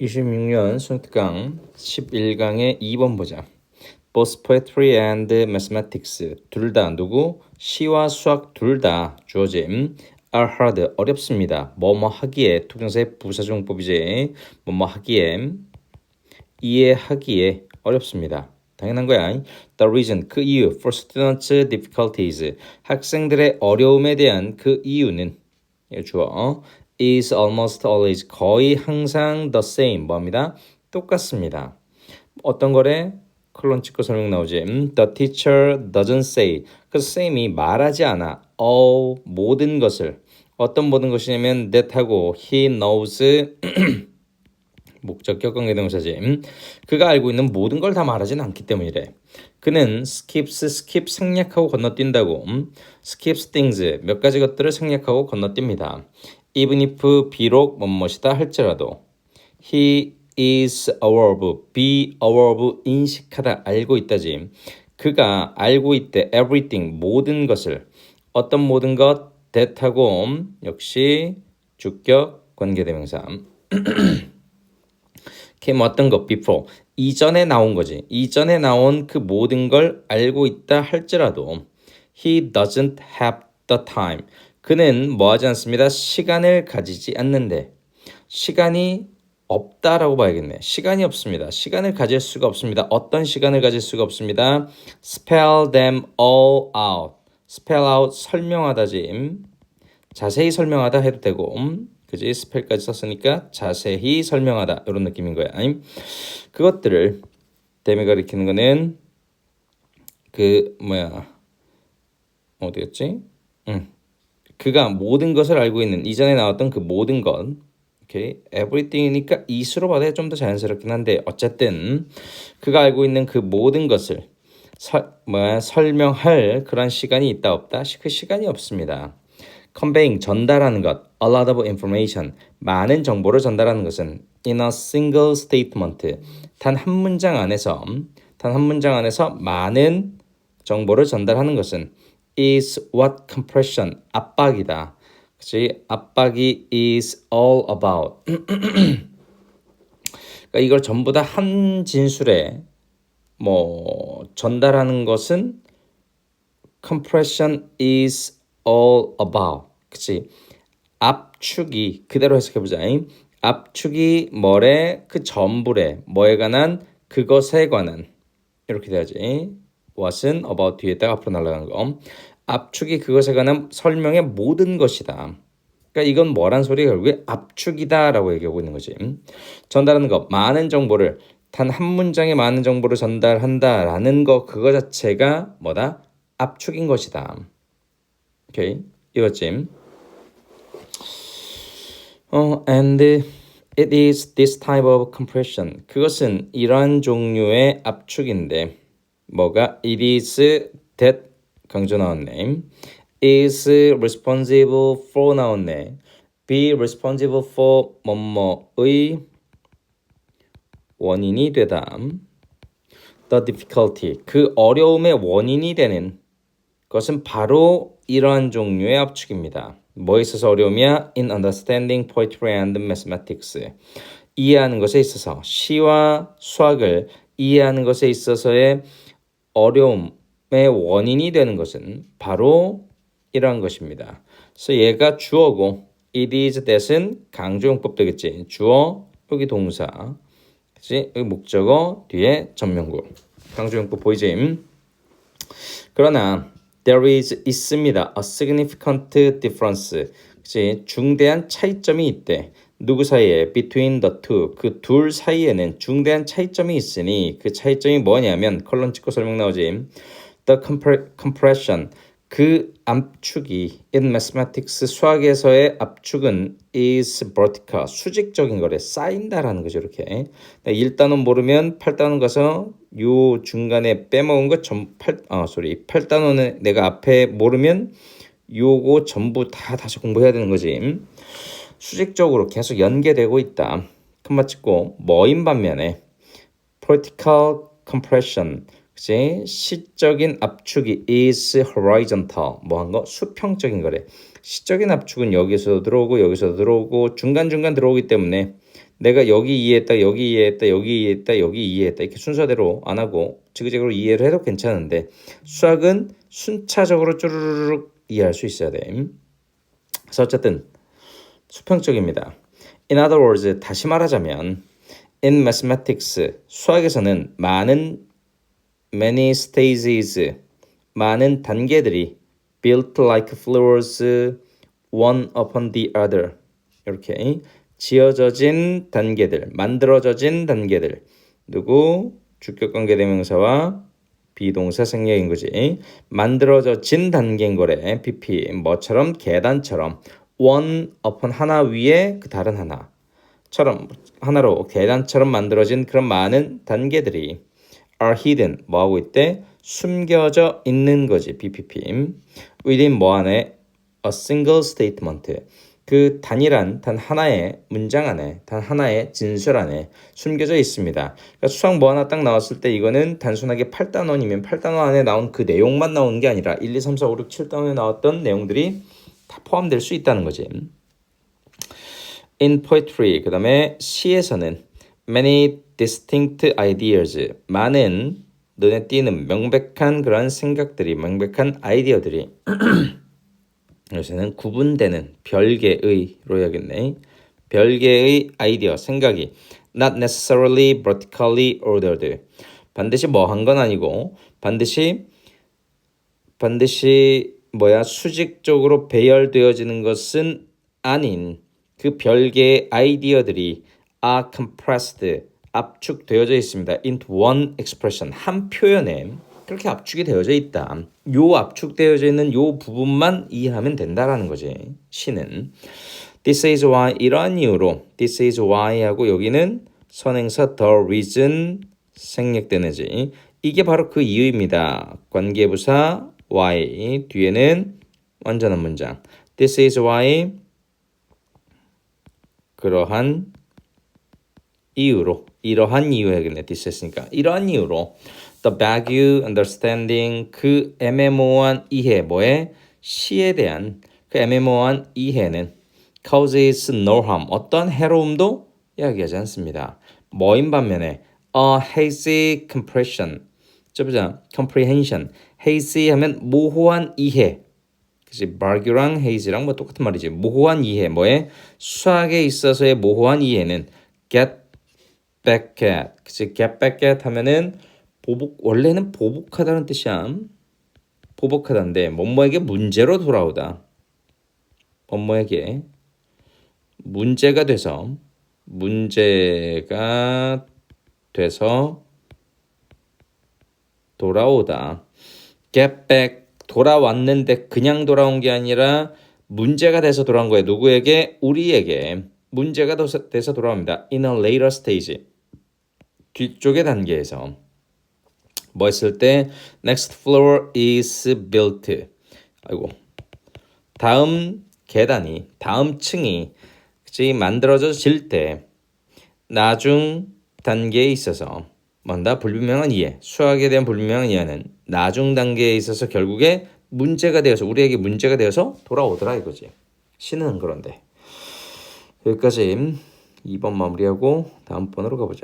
26년 수능특강 11강의 2번 보자. Both poetry and mathematics 둘 다 누구? 시와 수학 둘 다 주어짐 are hard 어렵습니다. 뭐뭐 하기에 투정사의 부사정법이지. 뭐뭐 하기에 이해하기에 어렵습니다. 당연한 거야. The reason 그 이유 for students difficulties 학생들의 어려움에 대한 그 이유는 예, 주어 is almost always 거의 항상 the same 뭐입니다. 똑같습니다. 어떤 거래? 컬런 찍고 설명 나오지. 음, the teacher doesn't say. 그 쌤이 말하지 않아. all 모든 것을 어떤 모든 것이냐면 that하고 he knows 목적격 관계대명사지. 음, 그가 알고 있는 모든 걸 다 말하진 않기 때문이래. 그는 skips, skip 생략하고 건너뛴다고. 음, skips things 몇 가지 것들을 생략하고 건너뜁니다. Even if 비록 뭐뭇이다 할지라도 he is aware of, be aware of 인식하다 알고 있다지. 그가 알고 있대 everything 모든 것을 어떤 모든 것 음, 역시 주격 관계대명사. came 어떤 것 before 이전에 나온 거지. 이전에 나온 그 모든 걸 알고 있다 할지라도 he doesn't have the time. 그는 뭐 하지 않습니다. 시간을 가지지 않는데 시간이 없다라고 봐야겠네. 시간이 없습니다. 시간을 가질 수가 없습니다. 어떤 시간을 가질 수가 없습니다. spell them all out. spell out 설명하다지. 자세히 설명하다 해도 되고 그지 스펠까지 썼으니까 자세히 설명하다 이런 느낌인 거야. 그것들을 데미 가리키는 거는 그 뭐야 어디였지? 응. 그가 모든 것을 알고 있는 이전에 나왔던 그 모든 것 오케이 everything이니까 이수로 받아야 좀 더 자연스럽긴 한데 어쨌든 그가 알고 있는 그 모든 것을 서, 뭐야 설명할 그런 시간이 있다 없다 그 시간이 없습니다. conveying 전달하는 것, a lot of information, 많은 정보를 전달하는 것은 in a single statement, 단 한 문장 안에서 단 한 문장 안에서 많은 정보를 전달하는 것은 is what compression, 압박이다. 그치? 압박이 is all about. 그러니까 이걸 전부 다 한 진술에 뭐 전달하는 것은 compression is all about. 그치? 압축이 그대로 해석해 보자. 압축이 뭐래? 그 전부래. 뭐에 관한? 그것에 관한. 이렇게 돼야지. What은 about 뒤에다가 앞으로 날아가는 거. 압축이 그것에 관한 설명의 모든 것이다. 그러니까 이건 뭐란 소리가 결국에 압축이다라고 얘기하고 있는 거지. 전달하는 것, 많은 정보를 단 한 문장에 많은 정보를 전달한다라는 거 그거 자체가 뭐다? 압축인 것이다. 오케이 이거지. 어, and it is this type of compression. 그것은 이러한 종류의 압축인데 뭐가 it is that 강조 나왔네. is responsible for 나왔네. be responsible for 뭐뭐의 원인이 되다. the difficulty 그 어려움의 원인이 되는 것은 바로 이러한 종류의 압축입니다. 뭐에 있어서 어려움이야? In understanding poetry and mathematics. 이해하는 것에 있어서 시와 수학을 이해하는 것에 있어서의 어려움의 원인이 되는 것은 바로 이러한 것입니다. 그래서 얘가 주어고 it is that은 강조용법 되겠지. 주어 여기 동사 그치? 여기 목적어 뒤에 전명구 강조용법 보이지? 그러나 there is 있습니다. a significant difference. 그치? 중대한 차이점이 있대. 누구 사이에? Between the two. 그 둘 사이에는 중대한 차이점이 있으니 그 차이점이 뭐냐면 컬럼 찍고 설명 나오지. The compression. 그 압축이 in mathematics 수학에서의 압축은 is vertical. 수직적인 거래. 쌓인다라는 거죠 이렇게. 1단원 모르면 8단원 가서 요 중간에 빼먹은 거8 소리 8단원을 내가 앞에 모르면 요거 전부 다 다시 공부해야 되는 거지 수직적으로 계속 연계되고 있다 큰맛 찍고 뭐인 반면에 vertical compression 그치? 시적인 압축이 is horizontal 뭐한 거 수평적인 거래. 시적인 압축은 여기서 들어오고 여기서 들어오고 중간중간 들어오기 때문에 내가 여기 이해했다, 여기 이해했다, 여기 이해했다, 여기 이해했다 이렇게 순서대로 안 하고 지그재그로 이해를 해도 괜찮은데 수학은 순차적으로 쭈르르륵 이해할 수 있어야 돼. 그래서 어쨌든 수평적입니다. In other words, 다시 말하자면 in mathematics 수학에서는 많은 many stages 많은 단계들이 built like floors one upon the other. 이렇게 지어져진 단계들 만들어져진 단계들. 누구? 주격관계 대명사와 비동사 생략인 거지. 만들어져진 단계인 거래. pp 뭐처럼 계단처럼 one upon 하나 위에 그 다른 하나처럼 하나로 계단처럼 만들어진 그런 많은 단계들이 are hidden 뭐 하고 있대? 숨겨져 있는 거지 BPP within 뭐 안에? a single statement. 그 단일한 단 하나의 문장 안에 단 하나의 진술 안에 숨겨져 있습니다. 그러니까 수학 뭐 하나 딱 나왔을 때 이거는 단순하게 8단원이면 8단원 안에 나온 그 내용만 나오는 게 아니라 1, 2, 3, 4, 5, 6, 7단원에 나왔던 내용들이 다 포함될 수 있다는 거지. In poetry 그 다음에 시에서는 many distinct ideas 많은 눈에 띄는 명백한 그런 생각들이 명백한 아이디어들이 요새는 구분되는 별개의로 해야겠네. 별개의 아이디어, 생각이 not necessarily vertically ordered. 반드시 뭐 한 건 아니고 반드시 반드시 뭐야 수직적으로 배열되어지는 것은 아닌 그 별개의 아이디어들이 are compressed 압축되어져 있습니다. into one expression 한 표현에 그렇게 압축이 되어져 있다. 요 압축되어져 있는 요 부분만 이해하면 된다라는 거지. 시는 This is why 이러한 이유로 This is why 하고 여기는 선행사 the reason 생략되는지 이게 바로 그 이유입니다. 관계부사 why 뒤에는 완전한 문장. This is why 그러한 이유로 이러한 이유 해야겠네 this 했으니까. 이러한 이유로 the vague understanding 그 애매모호한 이해 뭐에? 시에 대한 그 애매모호한 이해는 causes no harm. 어떤 해로움도 이야기하지 않습니다. 뭐인 반면에 a hazy compression. 쩌보자. comprehension hazy 하면 모호한 이해. 그치 bargue랑 hazy랑 뭐 똑같은 말이지. 모호한 이해. 뭐에? 수학에 있어서의 모호한 이해는 get back at. 그치 get back at 하면은 보복 원래는 보복하다는 뜻이야. 보복하다인데 뭐뭐에게 문제로 돌아오다. 뭐뭐에게 문제가 돼서 문제가 돼서 돌아오다 get 돌아왔는데 그냥 돌아온 게 아니라 문제가 돼서 돌아온 거예요. 누구에게? 우리에게 문제가 돼서- 돌아옵니다. In a later stage. 뒤쪽의 단계에서. 뭐 했을 때? Next floor is built. 아이고. 다음 계단이 다음 층이 그치 만들어질 때 나중 단계에 있어서 뭔다 불분명한 이해 수학에 대한 불분명한 이해는 나중 단계에 있어서 결국에 문제가 되어서 우리에게 문제가 되어서 돌아오더라 이거지. 신은 그런데. 여기까지 2번 마무리하고 다음 번으로 가보자